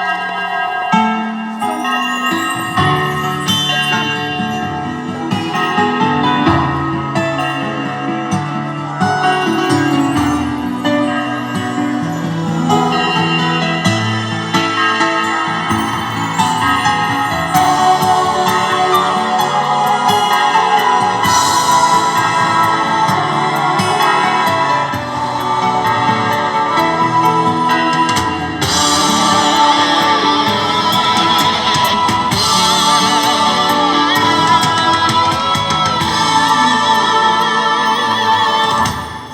Bye.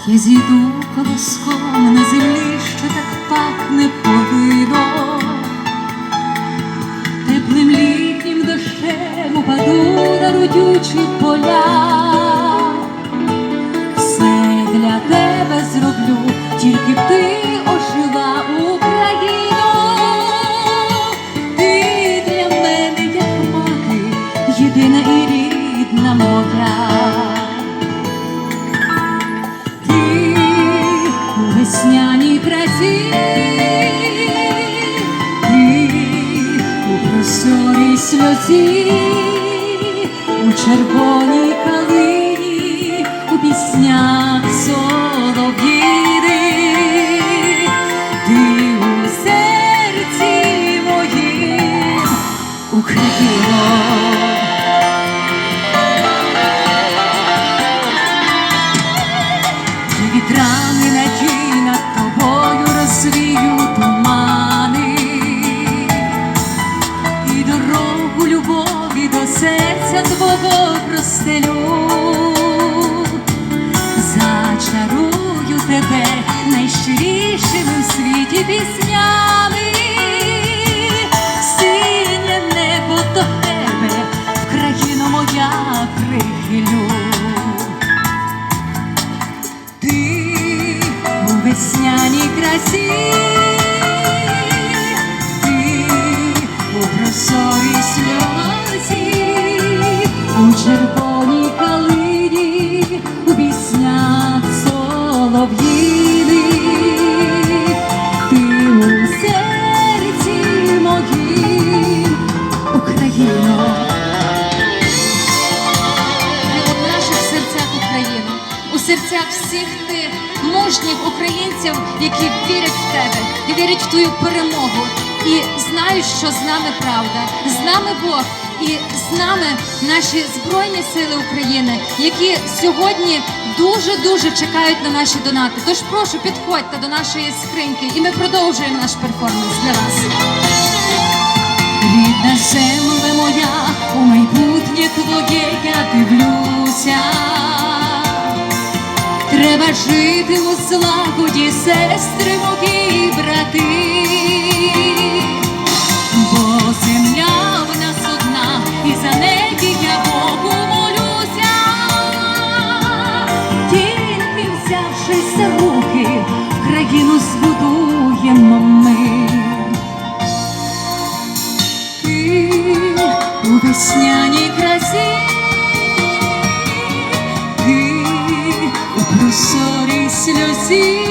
Я зійду колоском на землі, що так пахне повидо, теплим літнім дощем упаду на родючі поля. Все для тебе зроблю, тільки б ти ожила прозорій сльозі, у червоній калині, у піснях солов'їни, ти у серці моїм, Україно. Серця твого простелю, зачарую тебе найщирішими в світі піснями, синє небо до тебе, країно моя прихилю. Ти у весняній красі, червоній калині, у піснях солов'їни, ти у серці моїм, Україно. Ти у наших серцях Україну, у серцях всіх тих мужніх українців, які вірять в тебе і вірять в твою перемогу. І знають, що з нами правда, з нами Бог і з нами наші Збройні Сили України, які сьогодні дуже дуже чекають на наші донати. Тож прошу підходьте до нашої скриньки, і ми продовжуємо наш перформанс для вас. Рідна земле моя, у майбутнє твоє я дивлюся. Треба жити у злагоді, сестри мої за руки, країну збудуємо ми. Ти у весняній красі, ти у прозорій сльозі,